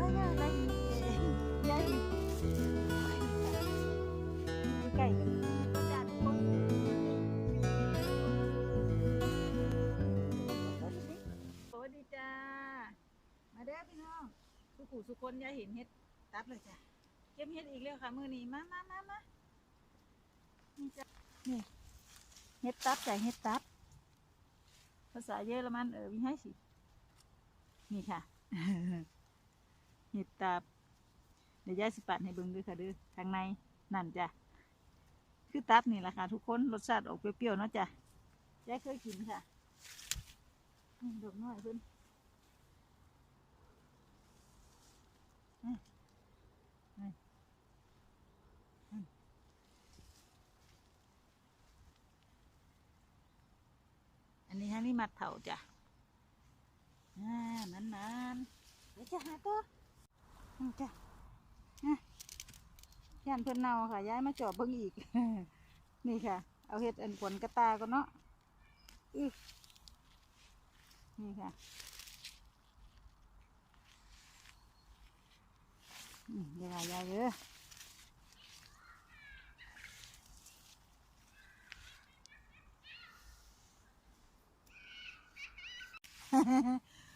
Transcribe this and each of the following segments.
พายาได้ยายใกล้กันจ้าทุกคนสวัสดีจ้า มาเด้อพี่น้องสุขุสุคนยายเห็นเฮ็ดตับเลยจ้ะเก็บเฮ็ดอีกแล้วค่ะ มือนี้มามามามานี่จ้ะนี่เฮ็ดตับจ้ะเฮ็ดตับ ภาษาเยอรมันเออวิให้สิ นี่ค่ะ เห็ดตับเดี๋ยวยายสิปัดให้เบิ่งด้วยค่ะเด้อทางในนั่นจ้ะคือตับนี่แหละค่ะทุกคนรสชาติออกเปรี้ยวๆเนาะจ้ะยายเคยกินค่ะดอกน้อยเพิ่นอันนี้ฮะนี่มัดเถาจ้ะอ่ามันมันเดี๋ยวจะหาตัว จ้ะอะย่านเพิ่นเน่าค่ะ ย้ายมาจอบเบิ่งอีก นี่ค่ะ เอาเห็ดอันขวนกระตาก็เนาะอื้อนี่ค่ะเดี๋ยวหายายเด้อ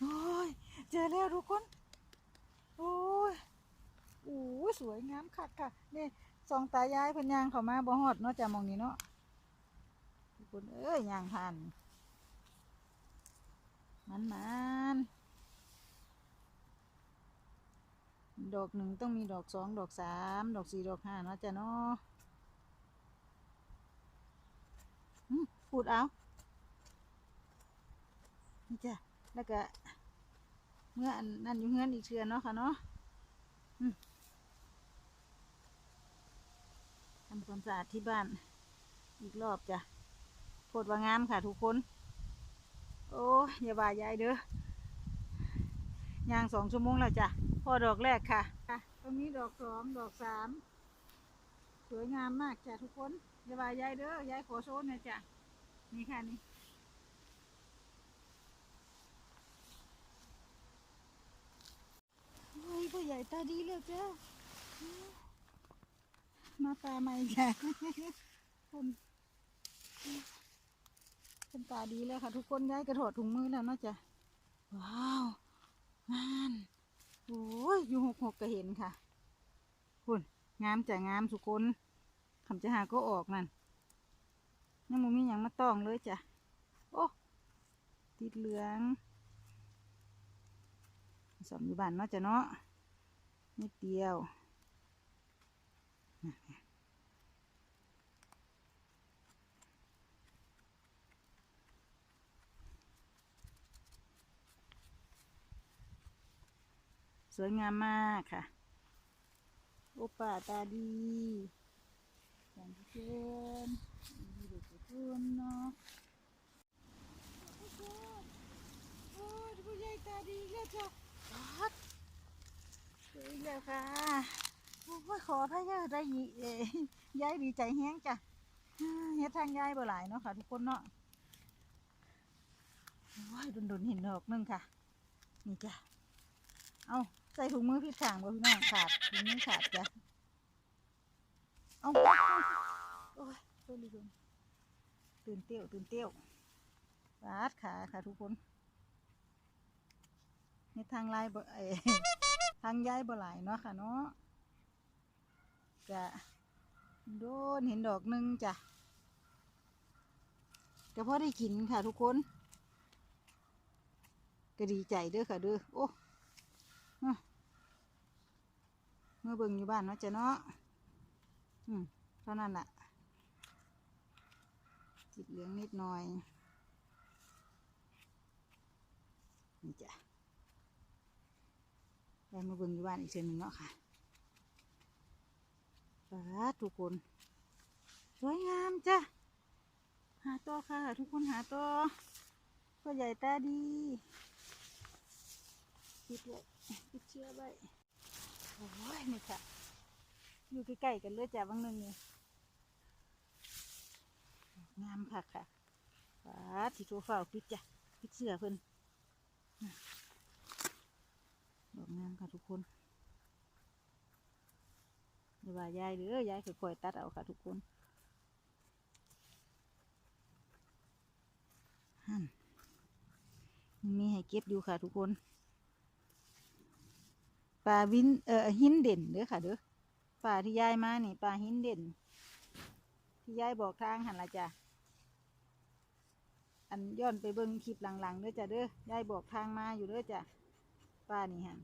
โอ้ย เจอแล้วทุกคน โอ้ย โอ้ย สวยงามคักค่ะนี่สองตายายพิ่นยางเขามาบ่ฮอดเนาะจ้ะมองนี้เนาะทุกคนเอ้ยย่างผ่านมันมันดอกหนึ่งต้องมีดอกสองดอกสามดอกสี่ดอกห้าเนาะจ้ะเนาะพูดเอานี่จ้ะแล้วก็เมื่ออันนั่นอยู่เฮือนอีกเชือนเนาะค่ะเนาะอืม ทำความสะอาดที่บ้าน อีกรอบจ้ะโพดว่างามค่ะทุกคน โอ้ยอย่าบ่ายายเด้อย่างสองชั่วโมงแล้วจ้ะพอดอกแรกค่ะตรงนี้ดอกสองดอกสามสวยงามมากจ้ะทุกคนอย่าบ่ายายเด้อยายขอโชว์หน่ยจ้ะนี่ค่ะนี่โอ้ยผู้ใหญ่ตาดีเลยจ้า มาตาใหม่จ้ะคนเป็นตาดีแล้วค่ะ ทุกคนย้ายกระโดดถุงมือแล้วเนาะจ้ะว้าวงานโอ้ยอยู่หกหกก็เห็นค่ะคุณงามจ้ะงามสุคนคำจะหาก็ออกนั่นยังมุมีอย่างมาต้องเลยจ้ะโอ้ติดเหลืองสมอยู่บ้านเนาะจ้ะเนาะนิดเดียว สวยงามมากค่ะ โอป่าตาดีอย่างที่เชิญดีเด็กทุกคนเนาะโอ้ยผู้ใหญ่ตาดีเลยจ้ะพัดสวยแล้วค่ะ ยขอพระยาได้ยิยายดีใจแห้งจ้ะเฮ็ดทางยายบ่หลายเนาะค่ะทุกคนเนาะโอ้ยดนๆเห็นดอกนึงค่ะ นี่จ้ะ เอาใส่ถุงมือพี่ทางบ่พี่น้องขาดถุงมือขาดจ้ะ เอาโอ้ยตัวลีลุนตื่นเตี้ยวตื่นเตี้ยวบาดขาค่ะทุกคนในทางไลน์บ่เออทางย้ายบ่หลายเนาะค่ะเนาะ จะโดนเห็นดอกหนึ่งจ้ะก็พอได้กินค่ะทุกคน ก็ดีใจเด้อค่ะเด้อโอ้เมื่อเบิ่งอยู่บ้านเนาะจ้ะเนาะอืมเท่านั้นแหละจิตเหลืองนิดหน่อยนี่จ้ะได้มาเบิ่งอยู่บ้านอีกเช่นหนึ่งเนาะค่ะ ปาทุกคน สวยงามจ้ะ หาต่อค่ะ ทุกคนหาต่อพ่อใหญ่ตาดีปิดไว้ปิดเชื้อไว้โอ้ยนี่ค่ะ อยู่ใกล้ๆกันเลยจ้ะบางนึงนี่งามค่ะค่ะปาที่โทรเฝ้าปิดจ้ะปิดเสื้อเพิ่นดอกงามค่ะทุกคน อย่าว่ายายเด้อยายค่อยๆตัดเอาค่ะทุกคนมีให้เก็บอยู่ค่ะทุกคนปลาวินเอ่อหินเด่นเด้อค่ะเด้อปลาที่ยายมานี่ปลาหินเด่น ที่ยายบอกทางหันละจ้ะอันย้อนไปเบิ่งคลิปหลังๆเด้อจ้ะเด้อยายบอกทางมาอยู่เด้อจ้ะป้านี่ฮะ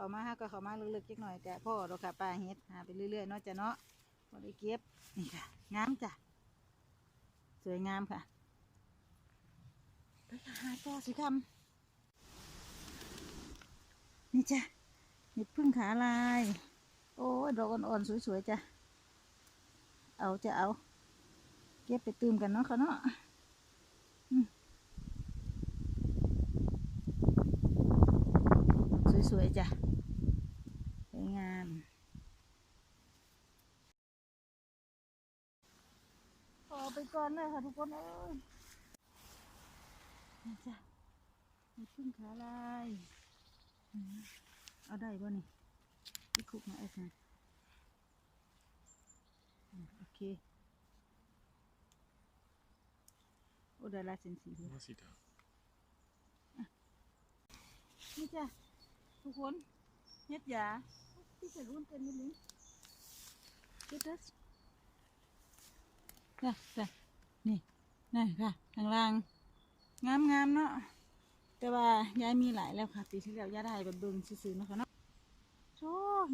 เขามาฮะก็เขามาลึกๆจักหน่อยจ้ะพ่อเราค่ะป้าเฮ็ดหาไปเรื่อยๆเนาะจ้ะเนาะพอได้เก็บนี่ค่ะงามจ้ะสวยงามค่ะไปหาต่อสิคำนี่จ้ะเห็ดพึ่งขาลาย โอ้ยดอกอ่อนๆสวยๆจ้ะเอาจะเอา เก็บไปตื่มกันเนาะค่ะเนาะ อืมสวยๆจ้ะสวยงามขอไปก่อนเลยค่ะทุกคนเอ้ยนี่จ้ะมีพึ่งขาลายอืมเอาได้บ่นี่ที่คุกมาไอ้ค่ะอืมโอเคโอ้ได้ลายเส้นสีเลยว่าสีดนี่จ้ะ ทุกคนเฮ็ดยาที่ใส่รุ่นเต็มเลยเฮ็ดดัสจ้ะจ้ะนี่นี่ค่ะข้างล่างงามงามๆเนาะแต่ว่ายายมีหลายแล้วค่ะ ปีที่แล้วยายได้แบบเบิ่งซื้อๆเนาะค่ะเนาะโช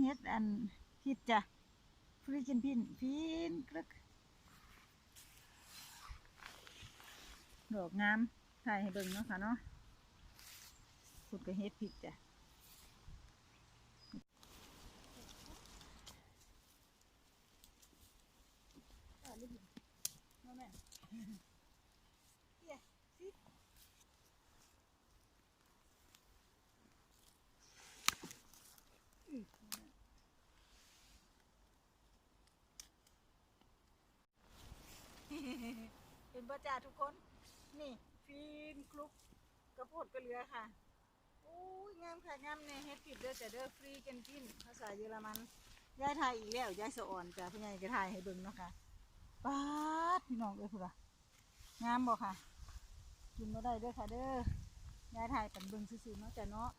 เฮ็ดอันพิดจ้ะฟรีจินพินพินกรึกดอกงามถ่ายให้เบิ่งเนาะค่ะเนาะคุณก็เฮ็ดผิดจ้ะ เป็นประจ่าทุกคน นี่ฟีนคลุกกระโพดกระเหลือค่ะโอ้ยงามค่ะงามเนี่ยเฮ็ดผิดเด้อแต่เด้อฟรีกันกินภาษาเยอรมันยายไทยอีกแล้วยายสะอ่อนจ้ะพี่ใหญ่ก็ถ่ายให้เบิ่งเนาะค่ะป๊าดพี่น้องเอ้ยพุ่นล่ะงามบ่ค่ะ กินบ่ได้เด้อค่ะเด้อยายถ่ายเป็นเบิ่งซื่อๆเนาะจ้ะเนาะ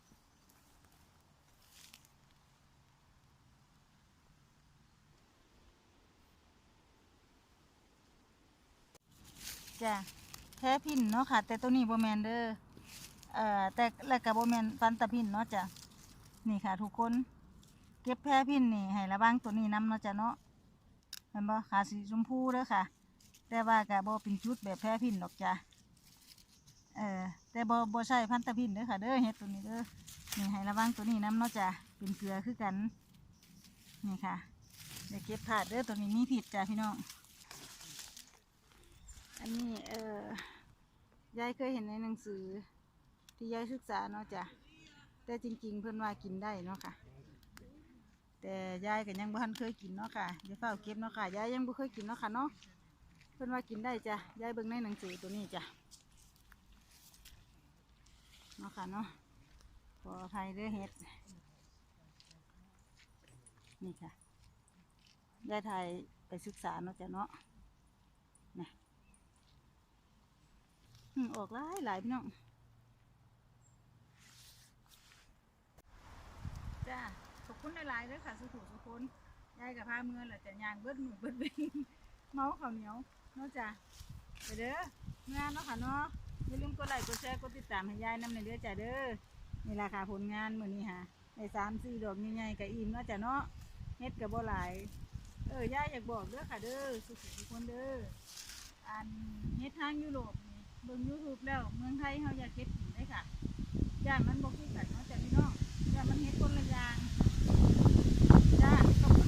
จ้ะแท้พินเนาะค่ะ แต่ตัวนี้โบแมนเด้อเอ่อแต่แล้วก็บ่แมนฟันตะพินเนาะจ้ะนี่ค่ะ ทุกคนเก็บแพร่พินนี่ให้ระวังตัวนี้นํเนาะจ้ะเนาะเห็นบ่ขาสีชมพูเด้อค่ะ แต่ว่าก็บ่เป็นจุดแบบแพร่พินดอกจ้ะเออแต่โบ่บ่ใช่พันตะพินเด้อค่ะเด้อเฮ็ดตัวนี้เด้อนี่ให้ระวังตัวนี้นํเนาะจ้ะเป็นเกลือคือกันนี่ค่ะเดี๋ยวเก็บผาดเด้อตัวนี้มีผิดจ้ะพี่น้อง อันนี้เอ่อยายเคยเห็นในหนังสือ ที่ยายศึกษาเนาะจ้ะแต่จริง ๆ เพิ่อนว่ากินได้เนาะค่ะ แต่ยายก็ยังบ่ทันเคยกินเนาะค่ะย่าเฝ้าเก็บเนาะค่ะยายยังบ่เคยกินเนาะค่ะเนาะเพิ่อนว่ากินได้จ้ะยายเบิ่งในหนังสือตัวนี้จ้ะเนาะค่ะเนาะขออภัยเด้อเฮ็ดนี่ค่ะยายไทยไปศึกษาเนาะจ้ะเนาะนะ ออกหลายหลายพี่น้องจ้าขอบคุณหลายๆด้วยค่ะสุขุสุคนยายกับพาเมือแหละจะยางเบิดมือเบิดเบงเมาข้าวเหนียวเนาะจ้ะไปเด้องานเนาะค่ะเนาะอย่าลืมกดไลค์กดแชร์กดติดตามให้ยายนำในเด้อจ้ะเด้อนี่ราคาผลงานเหมือนี้ค่ะในสามสี่ดอกใหญ่ๆกับอิ่มเนาะจ้ะเนาะเฮ็ดกับบ่หลายเออยายอยากบอกเด้อค่ะเด้อสุขุสุคนเด้ออันเฮ็ดทางยุโรปนี่ เบิ่งยูทูบแล้วเมืองไทยเขาอยากเฮ็ดกินได้ค่ะย่ามันบ่คือกันเนาะจ้ะพี่น้องย่ามันเห็ดคนละอย่างจ้าขอ